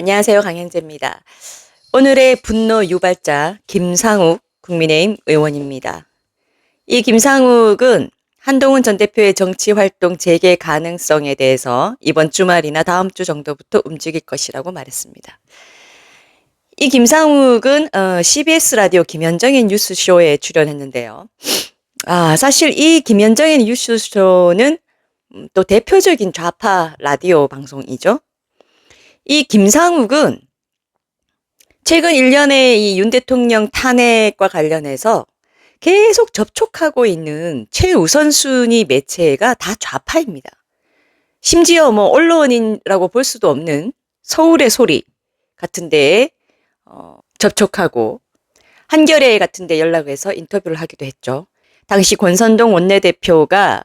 안녕하세요. 강현재입니다. 오늘의 분노 유발자 김상욱 국민의힘 의원입니다. 이 김상욱은 한동훈 전 대표의 정치 활동 재개 가능성에 대해서 이번 주말이나 다음 주 정도부터 움직일 것이라고 말했습니다. 이 김상욱은 어, CBS 라디오 김현정의 뉴스쇼에 출연했는데요. 아, 사실 이 김현정의 뉴스쇼는 음, 또 대표적인 좌파 라디오 방송이죠. 이 김상욱은 최근 1년의 이윤 대통령 탄핵과 관련해서 계속 접촉하고 있는 최우선순위 매체가 다 좌파입니다. 심지어 뭐 언론인이라고 볼 수도 없는 서울의 소리 같은 데에 어, 접촉하고 한겨레 같은 데 연락해서 인터뷰를 하기도 했죠. 당시 권선동 원내대표가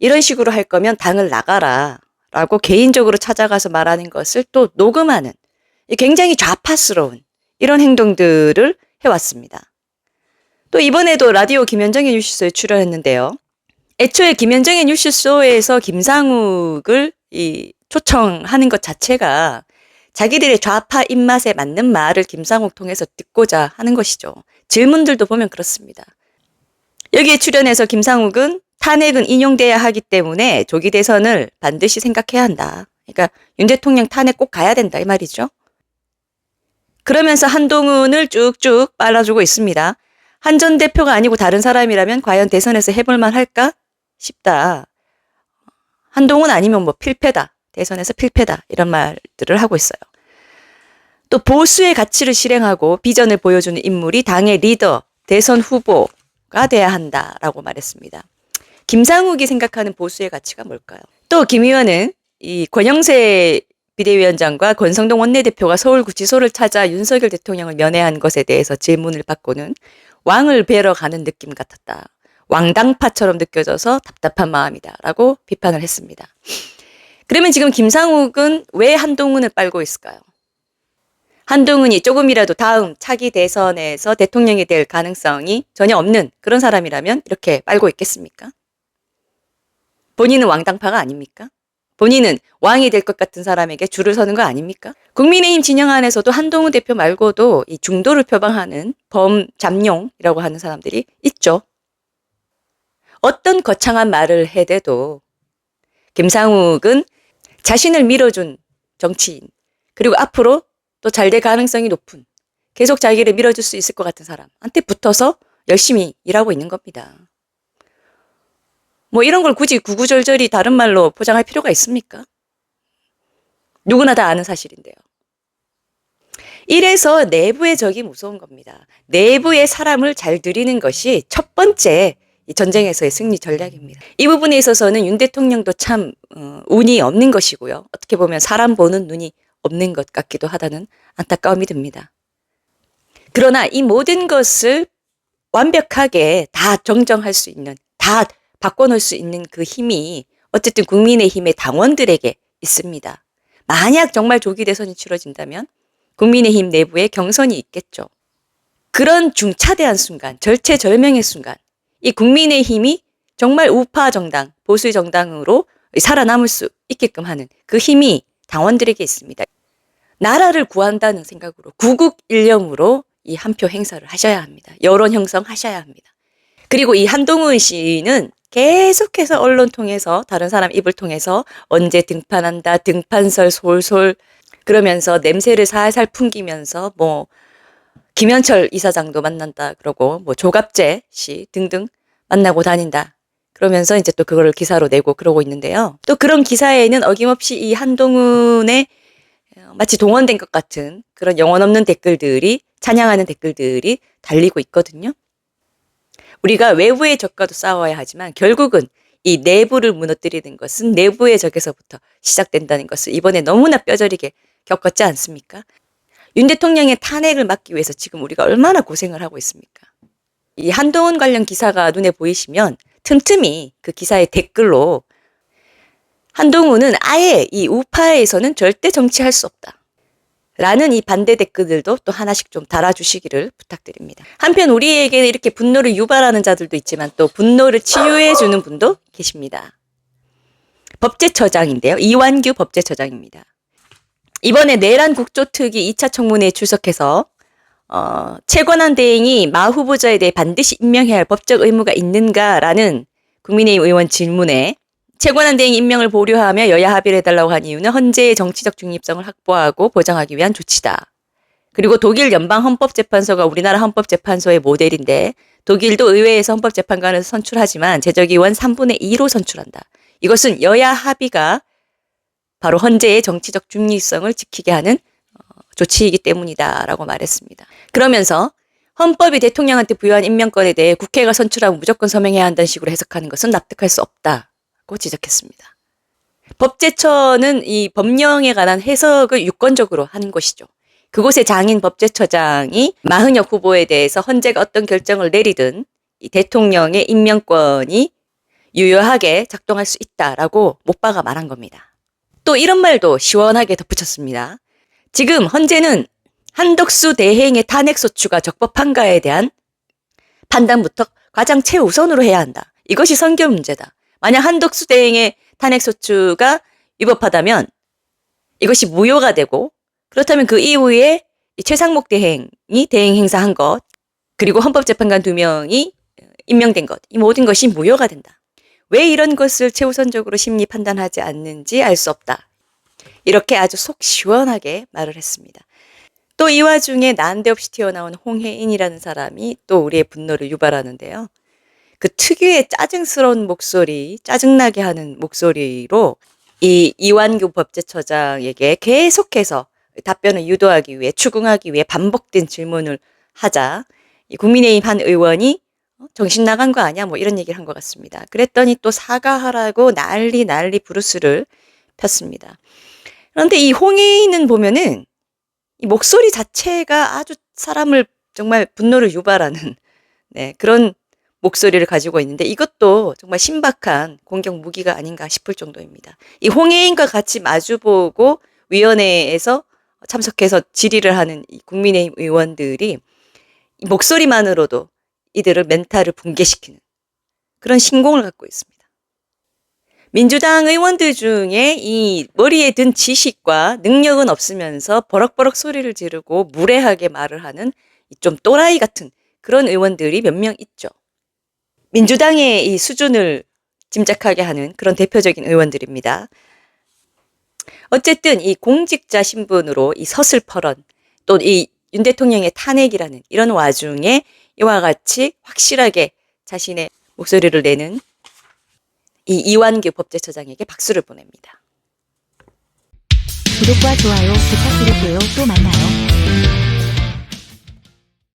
이런 식으로 할 거면 당을 나가라 라고 개인적으로 찾아가서 말하는 것을 또 녹음하는 굉장히 좌파스러운 이런 행동들을 해왔습니다. 또 이번에도 라디오 김현정의 뉴스쇼에 출연했는데요. 애초에 김현정의 뉴스쇼에서 김상욱을 이 초청하는 것 자체가 자기들의 좌파 입맛에 맞는 말을 김상욱 통해서 듣고자 하는 것이죠. 질문들도 보면 그렇습니다. 여기에 출연해서 김상욱은 탄핵은 인용돼야 하기 때문에 조기 대선을 반드시 생각해야 한다. 그러니까 윤 대통령 탄핵 꼭 가야 된다 이 말이죠. 그러면서 한동훈을 쭉쭉 빨아주고 있습니다. 한 전 대표가 아니고 다른 사람이라면 과연 대선에서 해볼만 할까 싶다. 한동훈 아니면 뭐 필패다. 대선에서 필패다. 이런 말들을 하고 있어요. 또 보수의 가치를 실행하고 비전을 보여주는 인물이 당의 리더, 대선 후보가 돼야 한다라고 말했습니다. 김상욱이 생각하는 보수의 가치가 뭘까요? 또 김 의원은 이 권영세 비대위원장과 권성동 원내대표가 서울구치소를 찾아 윤석열 대통령을 면회한 것에 대해서 질문을 받고는 왕을 뵈러 가는 느낌 같았다. 왕당파처럼 느껴져서 답답한 마음이다. 라고 비판을 했습니다. 그러면 지금 김상욱은 왜 한동훈을 빨고 있을까요? 한동훈이 조금이라도 다음 차기 대선에서 대통령이 될 가능성이 전혀 없는 그런 사람이라면 이렇게 빨고 있겠습니까? 본인은 왕당파가 아닙니까? 본인은 왕이 될 것 같은 사람에게 줄을 서는 거 아닙니까? 국민의힘 진영 안에서도 한동훈 대표 말고도 이 중도를 표방하는 범잠룡이라고 하는 사람들이 있죠. 어떤 거창한 말을 해대도 김상욱은 자신을 밀어준 정치인, 그리고 앞으로 또 잘 될 가능성이 높은, 계속 자기를 밀어줄 수 있을 것 같은 사람한테 붙어서 열심히 일하고 있는 겁니다. 뭐 이런 걸 굳이 구구절절히 다른 말로 포장할 필요가 있습니까? 누구나 다 아는 사실인데요. 이래서 내부의 적이 무서운 겁니다. 내부의 사람을 잘 들이는 것이 첫 번째 전쟁에서의 승리 전략입니다. 이 부분에 있어서는 윤 대통령도 참 어, 운이 없는 것이고요. 어떻게 보면 사람 보는 눈이 없는 것 같기도 하다는 안타까움이 듭니다. 그러나 이 모든 것을 완벽하게 다 정정할 수 있는, 다 바꿔놓을 수 있는 그 힘이 어쨌든 국민의힘의 당원들에게 있습니다. 만약 정말 조기 대선이 치러진다면 국민의힘 내부에 경선이 있겠죠. 그런 중차대한 순간, 절체절명의 순간, 이 국민의힘이 정말 우파 정당, 보수 정당으로 살아남을 수 있게끔 하는 그 힘이 당원들에게 있습니다. 나라를 구한다는 생각으로 구국 일념으로 이 한 표 행사를 하셔야 합니다. 여론 형성 하셔야 합니다. 그리고 이 한동훈 씨는 계속해서 언론 통해서 다른 사람 입을 통해서 언제 등판한다 등판설 솔솔 그러면서 냄새를 살살 풍기면서 뭐 김현철 이사장도 만난다 그러고 뭐 조갑재 씨 등등 만나고 다닌다 그러면서 이제 또 그거를 기사로 내고 그러고 있는데요. 또 그런 기사에는 어김없이 이 한동훈의 어, 마치 동원된 것 같은 그런 영혼 없는 댓글들이 찬양하는 댓글들이 달리고 있거든요. 우리가 외부의 적과도 싸워야 하지만 결국은 이 내부를 무너뜨리는 것은 내부의 적에서부터 시작된다는 것을 이번에 너무나 뼈저리게 겪었지 않습니까? 윤 대통령의 탄핵을 막기 위해서 지금 우리가 얼마나 고생을 하고 있습니까? 이 한동훈 관련 기사가 눈에 보이시면 틈틈이 그 기사의 댓글로 한동훈은 아예 이 우파에서는 절대 정치할 수 없다. 라는 이 반대 댓글들도 또 하나씩 좀 달아주시기를 부탁드립니다. 한편 우리에게 이렇게 분노를 유발하는 자들도 있지만 또 분노를 치유해주는 분도 계십니다. 법제처장인데요. 이완규 법제처장입니다. 이번에 내란 국조특위 2차 청문회에 출석해서 어, 최권한 대행이 마 후보자에 대해 반드시 임명해야 할 법적 의무가 있는가라는 국민의힘 의원 질문에 최권한 대행 임명을 보류하며 여야 합의를 해달라고 한 이유는 헌재의 정치적 중립성을 확보하고 보장하기 위한 조치다. 그리고 독일 연방 헌법재판소가 우리나라 헌법재판소의 모델인데 독일도 의회에서 헌법재판관을 선출하지만 제적의원 3분의 2로 선출한다. 이것은 여야 합의가 바로 헌재의 정치적 중립성을 지키게 하는 어, 조치이기 때문이다라고 말했습니다. 그러면서 헌법이 대통령한테 부여한 임명권에 대해 국회가 선출하고 무조건 서명해야 한다는 식으로 해석하는 것은 납득할 수 없다 고 지적했습니다. 법제처는 이 법령에 관한 해석을 유권적으로 하는 것이죠. 그곳의 장인 법제처장이 마흔역 후보에 대해서 헌재가 어떤 결정을 내리든 이 대통령의 임명권이 유효하게 작동할 수 있다라고 못 박아 말한 겁니다. 또 이런 말도 시원하게 덧붙였습니다. 지금 헌재는 한덕수 대행의 탄핵 소추가 적법한가에 대한 판단부터 가장 최우선으로 해야 한다. 이것이 선결 문제다. 만약 한덕수 대행의 탄핵 소추가 위법하다면 이것이 무효가 되고 그렇다면 그 이후에 이 최상목 대행이 대행 행사한 것 그리고 헌법재판관 두 명이 임명된 것 이 모든 것이 무효가 된다. 왜 이런 것을 최우선적으로 심리 판단하지 않는지 알 수 없다. 이렇게 아주 속 시원하게 말을 했습니다. 또 이 와중에 난데없이 튀어나온 홍혜인이라는 사람이 또 우리의 분노를 유발하는데요. 그 특유의 짜증스러운 목소리, 짜증나게 하는 목소리로 이 이완규 법제처장에게 계속해서 답변을 유도하기 위해 추궁하기 위해 반복된 질문을 하자 이 국민의힘 한 의원이 어, 정신 나간 거 아니야? 뭐 이런 얘기를 한 것 같습니다. 그랬더니 또 사과하라고 난리 난리 부르스를 폈습니다. 그런데 이 홍혜인은 보면은 이 목소리 자체가 아주 사람을 정말 분노를 유발하는 네, 그런 목소리를 가지고 있는데 이것도 정말 신박한 공격 무기가 아닌가 싶을 정도입니다. 이 홍혜인과 같이 마주보고 위원회에서 참석해서 질의를 하는 이 국민의힘 의원들이 이 목소리만으로도 이들을 멘탈을 붕괴시키는 그런 신공을 갖고 있습니다. 민주당 의원들 중에 이 머리에 든 지식과 능력은 없으면서 버럭버럭 소리를 지르고 무례하게 말을 하는 이좀 또라이 같은 그런 의원들이 몇 명 있죠. 민주당의 이 수준을 짐작하게 하는 그런 대표적인 의원들입니다. 어쨌든 이 공직자 신분으로 이 서슬퍼런 또 이 윤 대통령의 탄핵이라는 이런 와중에 이와 같이 확실하게 자신의 목소리를 내는 이 이완규 법제처장에게 박수를 보냅니다. 구독과 좋아요 부탁드릴게요. 또 만나요.